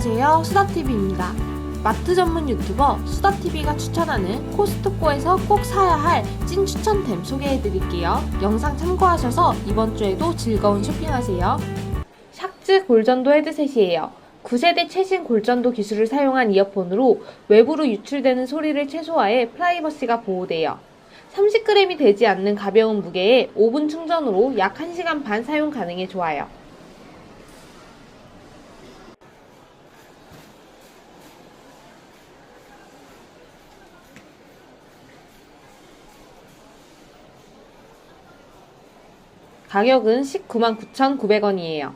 안녕하세요. 수다TV입니다. 마트 전문 유튜버 수다TV가 추천하는 코스트코에서 꼭 사야 할 찐 추천템 소개해 드릴게요. 영상 참고하셔서 이번 주에도 즐거운 쇼핑하세요. 샥즈 골전도 헤드셋이에요. 9세대 최신 골전도 기술을 사용한 이어폰으로 외부로 유출되는 소리를 최소화해 프라이버시가 보호돼요. 30g이 되지 않는 가벼운 무게에 5분 충전으로 약 1시간 반 사용 가능해 좋아요. 가격은 199,900원이에요.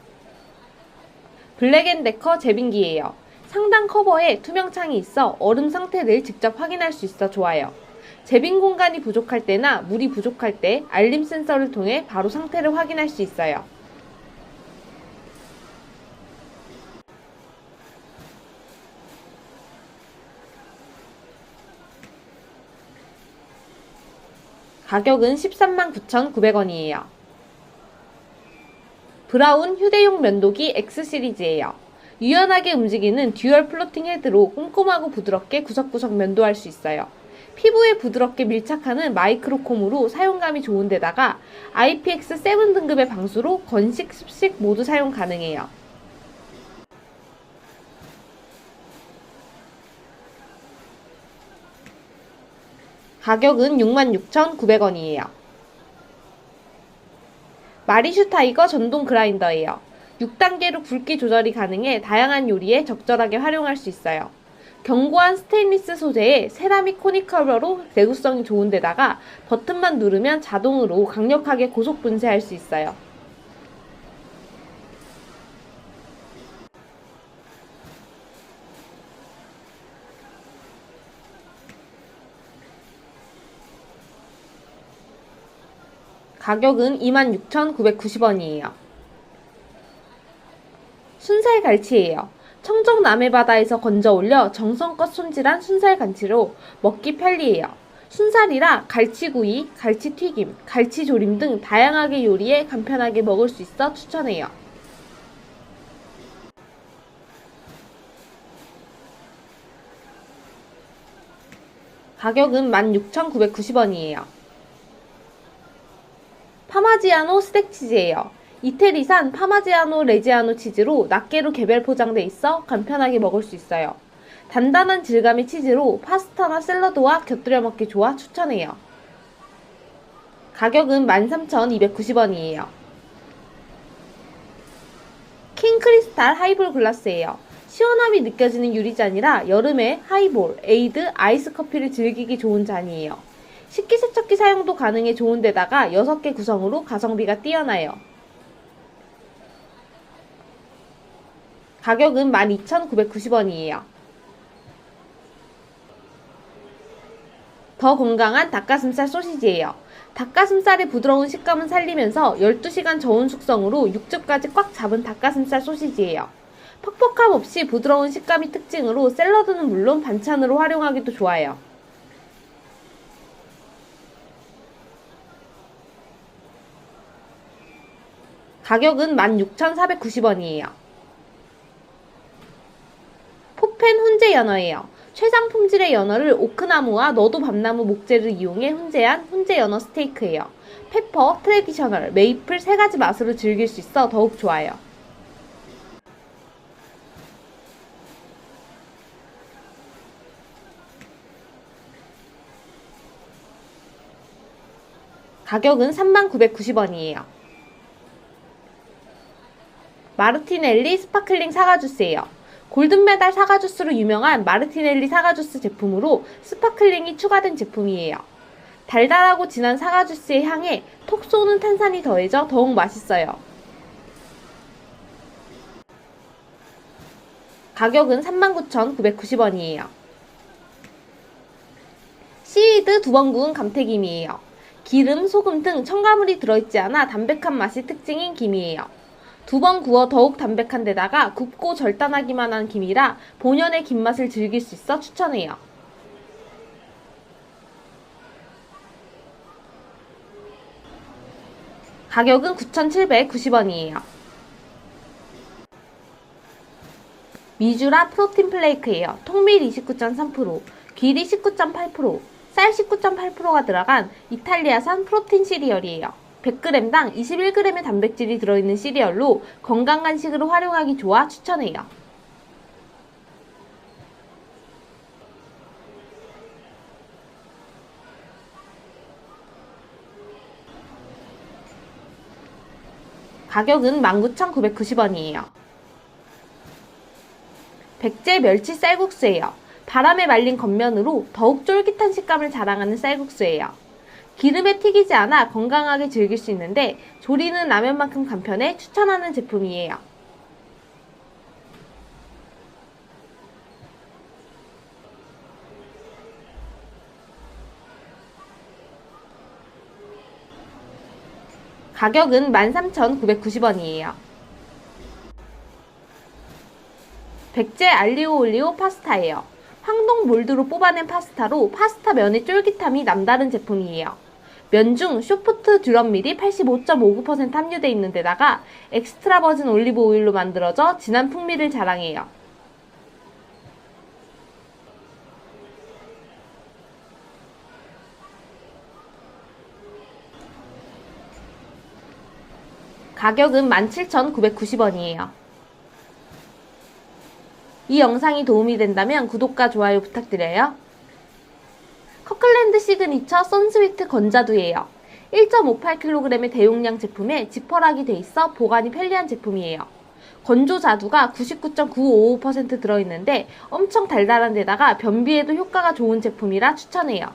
블랙앤데커 제빙기예요. 상단 커버에 투명창이 있어 얼음 상태를 직접 확인할 수 있어 좋아요. 제빙 공간이 부족할 때나 물이 부족할 때 알림 센서를 통해 바로 상태를 확인할 수 있어요. 가격은 139,900원이에요. 브라운 휴대용 면도기 X 시리즈예요. 유연하게 움직이는 듀얼 플로팅 헤드로 꼼꼼하고 부드럽게 구석구석 면도할 수 있어요. 피부에 부드럽게 밀착하는 마이크로콤으로 사용감이 좋은 데다가 IPX7 등급의 방수로 건식, 습식 모두 사용 가능해요. 가격은 66,900원이에요. 마리슈 타이거 전동 그라인더예요. 6단계로 굵기 조절이 가능해 다양한 요리에 적절하게 활용할 수 있어요. 견고한 스테인리스 소재의 세라믹 코닉 커버로 내구성이 좋은 데다가 버튼만 누르면 자동으로 강력하게 고속 분쇄할 수 있어요. 가격은 26,990원이에요. 순살 갈치예요. 청정 남해바다에서 건져 올려 정성껏 손질한 순살 갈치로 먹기 편리해요. 순살이라 갈치구이, 갈치튀김, 갈치조림 등 다양하게 요리해 간편하게 먹을 수 있어 추천해요. 가격은 16,990원이에요. 파마지아노 스택 치즈예요. 이태리산 파마지아노 레지아노 치즈로 낱개로 개별 포장돼 있어 간편하게 먹을 수 있어요. 단단한 질감의 치즈로 파스타나 샐러드와 곁들여 먹기 좋아 추천해요. 가격은 13,290원이에요. 킹 크리스탈 하이볼 글라스예요. 시원함이 느껴지는 유리잔이라 여름에 하이볼, 에이드, 아이스 커피를 즐기기 좋은 잔이에요. 식기세척기 사용도 가능해 좋은 데다가 6개 구성으로 가성비가 뛰어나요. 가격은 12,990원이에요. 더 건강한 닭가슴살 소시지예요. 닭가슴살의 부드러운 식감은 살리면서 12시간 저온 숙성으로 육즙까지 꽉 잡은 닭가슴살 소시지예요. 퍽퍽함 없이 부드러운 식감이 특징으로 샐러드는 물론 반찬으로 활용하기도 좋아요. 가격은 16,490원이에요. 포펜 훈제 연어예요. 최상 품질의 연어를 오크나무와 너도 밤나무 목재를 이용해 훈제한 훈제 연어 스테이크예요. 페퍼, 트레디셔널, 메이플 세 가지 맛으로 즐길 수 있어 더욱 좋아요. 가격은 3990원이에요. 마르티넬리 스파클링 사과주스예요. 골든메달 사과주스로 유명한 마르티넬리 사과주스 제품으로 스파클링이 추가된 제품이에요. 달달하고 진한 사과주스의 향에 톡 쏘는 탄산이 더해져 더욱 맛있어요. 가격은 39,990원이에요. 시위드 두번 구운 감태김이에요. 기름, 소금 등 첨가물이 들어있지 않아 담백한 맛이 특징인 김이에요. 두 번 구워 더욱 담백한 데다가 굽고 절단하기만 한 김이라 본연의 김맛을 즐길 수 있어 추천해요. 가격은 9,790원이에요. 미주라 프로틴 플레이크예요. 통밀 29.3%, 길이 19.8%, 쌀 19.8%가 들어간 이탈리아산 프로틴 시리얼이에요. 100g당 21g의 단백질이 들어있는 시리얼로 건강 간식으로 활용하기 좋아 추천해요. 가격은 19,990원이에요. 백제 멸치 쌀국수예요. 바람에 말린 겉면으로 더욱 쫄깃한 식감을 자랑하는 쌀국수예요. 기름에 튀기지 않아 건강하게 즐길 수 있는데 조리는 라면만큼 간편해 추천하는 제품이에요. 가격은 13,990원이에요. 백제 알리오 올리오 파스타예요. 황동 몰드로 뽑아낸 파스타로 파스타 면의 쫄깃함이 남다른 제품이에요. 면 중 쇼프트 듀럼밀이 85.59% 함유되어 있는 데다가 엑스트라 버진 올리브 오일로 만들어져 진한 풍미를 자랑해요. 가격은 17,990원이에요. 이 영상이 도움이 된다면 구독과 좋아요 부탁드려요. 커클랜드 시그니처 선스위트 건자두예요. 1.58kg의 대용량 제품에 지퍼락이 돼 있어 보관이 편리한 제품이에요. 건조 자두가 99.955% 들어있는데 엄청 달달한 데다가 변비에도 효과가 좋은 제품이라 추천해요.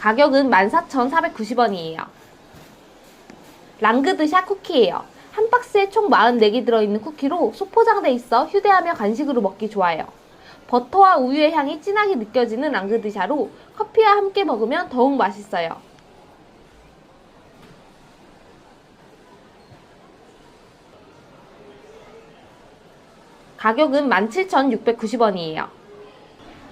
가격은 14,490원이에요. 랑그드샤 쿠키예요. 한 박스에 총 44개 들어있는 쿠키로 소포장돼 있어 휴대하며 간식으로 먹기 좋아요. 버터와 우유의 향이 진하게 느껴지는 랑그드샤로 커피와 함께 먹으면 더욱 맛있어요. 가격은 17,690원이에요.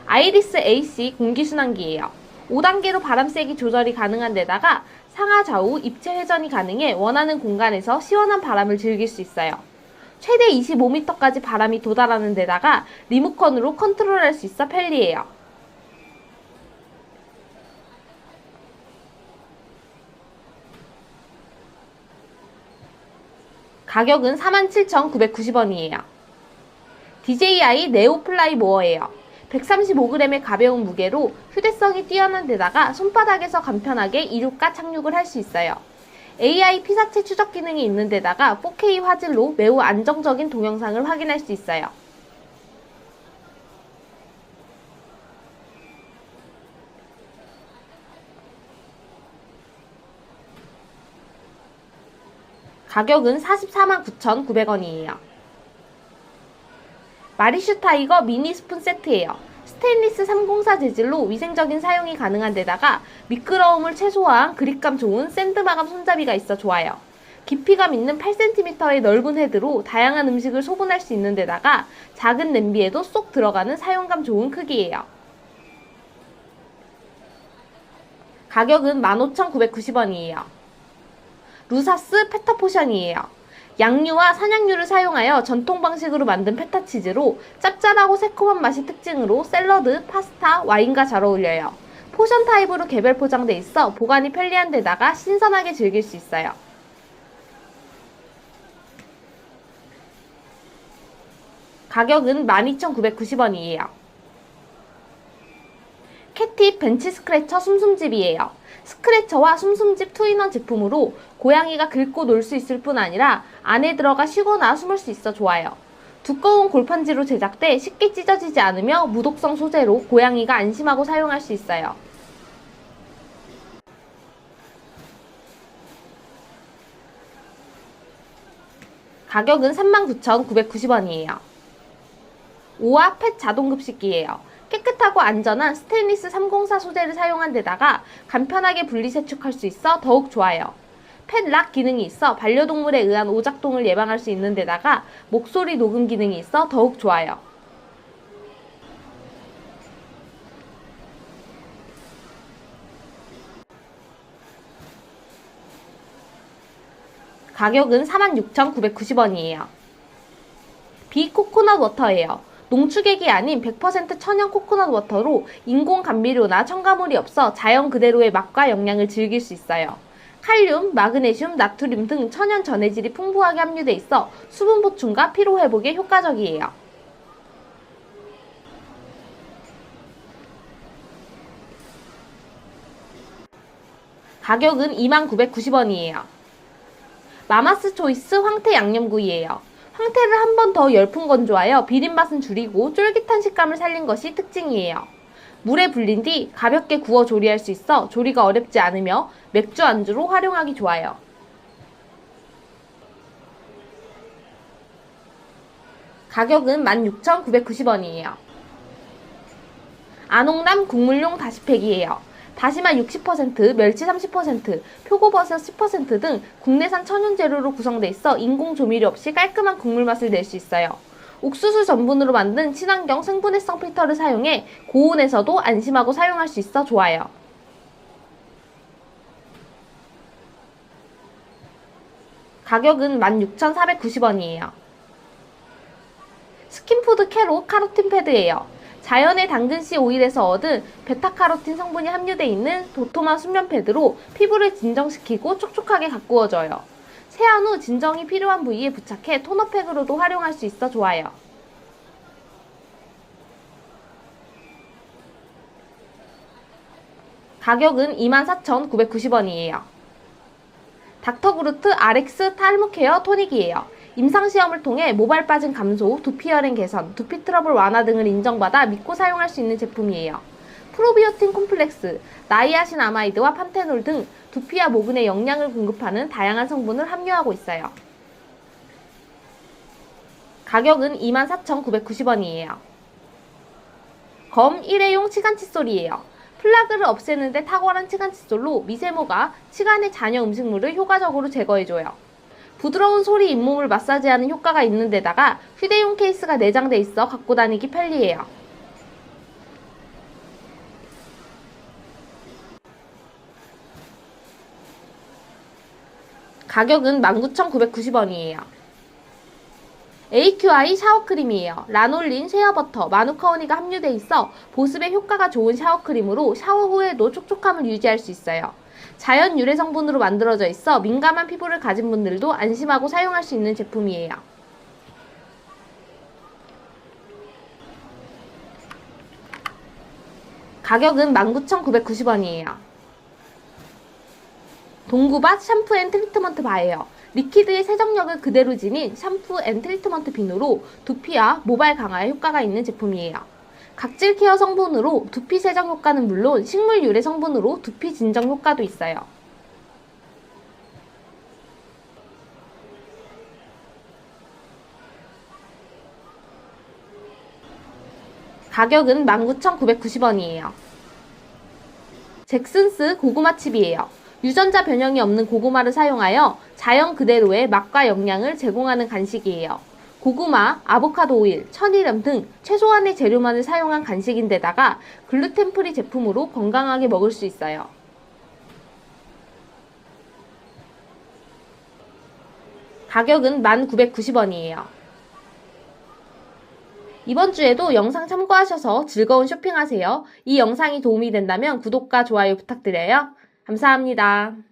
아이리스 AC 공기순환기예요. 5단계로 바람 세기 조절이 가능한 데다가 상하 좌우 입체 회전이 가능해 원하는 공간에서 시원한 바람을 즐길 수 있어요. 최대 25m까지 바람이 도달하는 데다가 리모컨으로 컨트롤할 수 있어 편리해요. 가격은 47,990원이에요. DJI 네오플라이 모어예요. 135g의 가벼운 무게로 휴대성이 뛰어난 데다가 손바닥에서 간편하게 이륙과 착륙을 할 수 있어요. AI 피사체 추적 기능이 있는 데다가 4K 화질로 매우 안정적인 동영상을 확인할 수 있어요. 가격은 44만 9,900원이에요. 마리슈 타이거 미니 스푼 세트예요. 스테인리스 304 재질로 위생적인 사용이 가능한 데다가 미끄러움을 최소화한 그립감 좋은 샌드 마감 손잡이가 있어 좋아요. 깊이감 있는 8cm의 넓은 헤드로 다양한 음식을 소분할 수 있는 데다가 작은 냄비에도 쏙 들어가는 사용감 좋은 크기예요. 가격은 15,990원이에요. 루사스 페타포션이에요. 양류와 산양류를 사용하여 전통 방식으로 만든 페타치즈로 짭짤하고 새콤한 맛이 특징으로 샐러드, 파스타, 와인과 잘 어울려요. 포션 타입으로 개별 포장돼 있어 보관이 편리한 데다가 신선하게 즐길 수 있어요. 가격은 12,990원이에요. 캐티 벤치 스크래처 숨숨집이에요. 스크래처와 숨숨집 투인원 제품으로 고양이가 긁고 놀 수 있을 뿐 아니라 안에 들어가 쉬거나 숨을 수 있어 좋아요. 두꺼운 골판지로 제작돼 쉽게 찢어지지 않으며 무독성 소재로 고양이가 안심하고 사용할 수 있어요. 가격은 39,990원이에요. 오아 펫 자동급식기예요. 깨끗하고 안전한 스테인리스 304 소재를 사용한 데다가 간편하게 분리세척할 수 있어 더욱 좋아요. 펫락 기능이 있어 반려동물에 의한 오작동을 예방할 수 있는 데다가 목소리 녹음 기능이 있어 더욱 좋아요. 가격은 46,990원이에요. 비코코넛 워터예요. 농축액이 아닌 100% 천연 코코넛 워터로 인공 감미료나 첨가물이 없어 자연 그대로의 맛과 영양을 즐길 수 있어요. 칼륨, 마그네슘, 나트륨 등 천연 전해질이 풍부하게 함유돼 있어 수분 보충과 피로 회복에 효과적이에요. 가격은 2990원이에요. 마마스 초이스 황태 양념구이예요. 황태를 한 번 더 열풍 건조하여 비린맛은 줄이고 쫄깃한 식감을 살린 것이 특징이에요. 물에 불린 뒤 가볍게 구워 조리할 수 있어 조리가 어렵지 않으며 맥주 안주로 활용하기 좋아요. 가격은 16,990원이에요. 안홍남 국물용 다시팩이에요. 다시마 60%, 멸치 30%, 표고버섯 10%등 국내산 천연 재료로 구성돼 있어 인공 조미료 없이 깔끔한 국물 맛을 낼 수 있어요. 옥수수 전분으로 만든 친환경 생분해성 필터를 사용해 고온에서도 안심하고 사용할 수 있어 좋아요. 가격은 16,490원이에요. 스킨푸드 캐로 카로틴 패드예요. 자연의 당근씨 오일에서 얻은 베타카로틴 성분이 함유되어 있는 도톰한 수면 패드로 피부를 진정시키고 촉촉하게 가꾸어줘요. 세안 후 진정이 필요한 부위에 부착해 토너팩으로도 활용할 수 있어 좋아요. 가격은 24,990원이에요. 닥터그루트 RX 탈모 케어 토닉이에요. 임상시험을 통해 모발 빠짐 감소, 두피 혈행 개선, 두피 트러블 완화 등을 인정받아 믿고 사용할 수 있는 제품이에요. 프로비오틴 콤플렉스, 나이아신 아마이드와 판테놀 등 두피와 모근에 영양을 공급하는 다양한 성분을 함유하고 있어요. 가격은 24,990원이에요. 검 1회용 치간 칫솔이에요. 플라그를 없애는데 탁월한 치간 칫솔로 미세모가 치간의 잔여 음식물을 효과적으로 제거해줘요. 부드러운 소리 잇몸을 마사지하는 효과가 있는 데다가 휴대용 케이스가 내장돼 있어 갖고 다니기 편리해요. 가격은 19,990원이에요. AQI 샤워크림이에요. 라놀린, 쉐어버터, 마누카오니가 함유돼 있어 보습에 효과가 좋은 샤워크림으로 샤워 후에도 촉촉함을 유지할 수 있어요. 자연 유래 성분으로 만들어져 있어 민감한 피부를 가진 분들도 안심하고 사용할 수 있는 제품이에요. 가격은 19,990원이에요. 동구밭 샴푸 앤 트리트먼트 바예요. 리퀴드의 세정력을 그대로 지닌 샴푸 앤 트리트먼트 비누로 두피와 모발 강화에 효과가 있는 제품이에요. 각질 케어 성분으로 두피 세정 효과는 물론 식물 유래 성분으로 두피 진정 효과도 있어요. 가격은 19,990원이에요. 잭슨스 고구마 칩이에요. 유전자 변형이 없는 고구마를 사용하여 자연 그대로의 맛과 영양을 제공하는 간식이에요. 고구마, 아보카도 오일, 천일염 등 최소한의 재료만을 사용한 간식인데다가 글루텐 프리 제품으로 건강하게 먹을 수 있어요. 가격은 1,990원이에요. 이번 주에도 영상 참고하셔서 즐거운 쇼핑하세요. 이 영상이 도움이 된다면 구독과 좋아요 부탁드려요. 감사합니다.